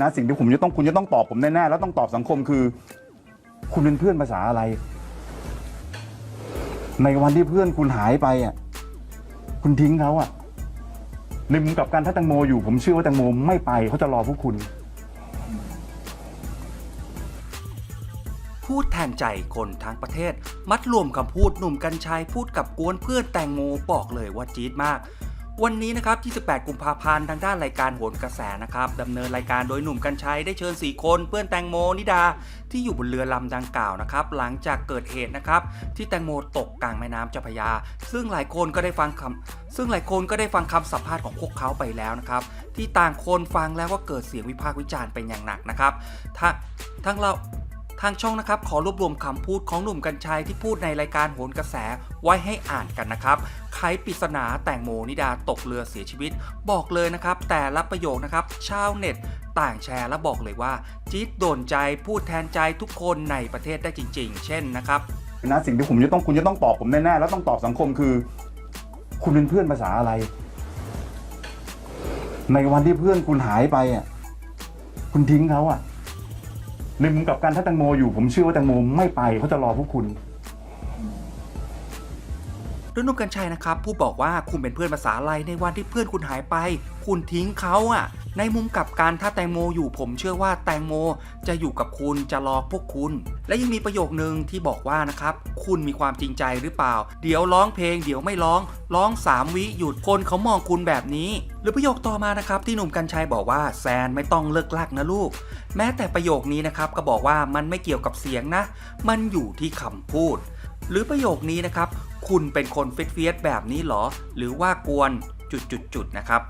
นะสิ่งที่ผมจะต้องคุณจะต้องตอบผมแน่ๆแล้วต้องตอบสังคมคือ คุณเป็นเพื่อนภาษาอะไร ในวันที่เพื่อนคุณหายไปอะคุณทิ้งเขาอะในมุมกลับการถ้าแตงโมอยู่ ผมเชื่อว่าแตงโมไม่ไปเขาจะรอพวกคุณ พูดแทนใจคนทั้งประเทศ มัดรวมคำพูดหนุ่มกัญชัยพูดกับกวนเพื่อนแตงโมบอกเลยว่าจี๊ดมาก วันนี้นะครับที่ 18 กุมภาพันธ์ทางด้านรายการโหนกระแสนะครับดำเนินรายการโดยหนุ่มกัญชัยได้เชิญ 4 คนเพื่อนแตงโมนิดาที่อยู่บนเรือลำดังกล่าวนะครับหลังจากเกิดเหตุนะครับที่แตงโมตกกลางแม่น้ำเจ้าพระยา ซึ่งหลายคนก็ได้ฟังคำซึ่งหลายคนก็ได้ฟังคำสัมภาษณ์ของพวกเขาไปแล้วนะครับที่ต่างคนฟังแล้วก็เกิดเสียงวิพากษ์วิจารณ์เป็นอย่างหนักนะครับทั้งทั้งเรา ทางช่องนะครับขอรวบรวมคำพูดของหนุ่มกัญชัยที่พูดในรายการโหนกระแสไว้ให้อ่านกันนะครับไขปริศนาแตงโมนิดาตกเรือเสียชีวิต บอกเลยนะครับ แต่ละประโยคนะครับชาวเน็ตต่างแชร์และบอกเลยว่าจี๊ดโดนใจพูดแทนใจทุกคนในประเทศได้จริง ๆ เช่นนะครับนะสิ่งที่ผมจะต้องคุณจะต้องตอบผมแน่ๆแล้วต้องตอบสังคมคือ คุณเป็นเพื่อนภาษาอะไร ในวันที่เพื่อนคุณหายไปอะคุณทิ้งเขาอะ ในมุมกลับการถ้าแตงโมอยู่ผมเชื่อว่าแตงโมไม่ไปเขาจะรอพวกคุณ โดยนุ่มกัญชัยนะครับผู้บอกว่าคุณเป็นเพื่อนภาษาอะไรในวันที่เพื่อนคุณหายไป คุณทิ้งเขาอะในมุมกลับการถ้าแตงโมอยู่ผมเชื่อว่าแตงโมจะอยู่กับคุณจะรอพวกคุณ และยังมีประโยคนึงที่บอกว่านะครับคุณมีความจริงใจหรือเปล่า เดี๋ยวร้องเพลง เดี๋ยวไม่ร้อง ร้องสามวิหยุดคนเขามองคุณแบบนี้ หรือประโยคต่อมานะครับที่หนุ่มกัญชัยบอกว่าแซนไม่ต้องเลิกลักนะลูก แม้แต่ประโยคนี้นะครับก็บอกว่ามันไม่เกี่ยวกับเสียงนะ มันอยู่ที่คำพูด หรือประโยคนี้นะครับ คุณเป็นคนเฟียสๆแบบนี้หรอ หรือว่ากวนจุดๆนะครับ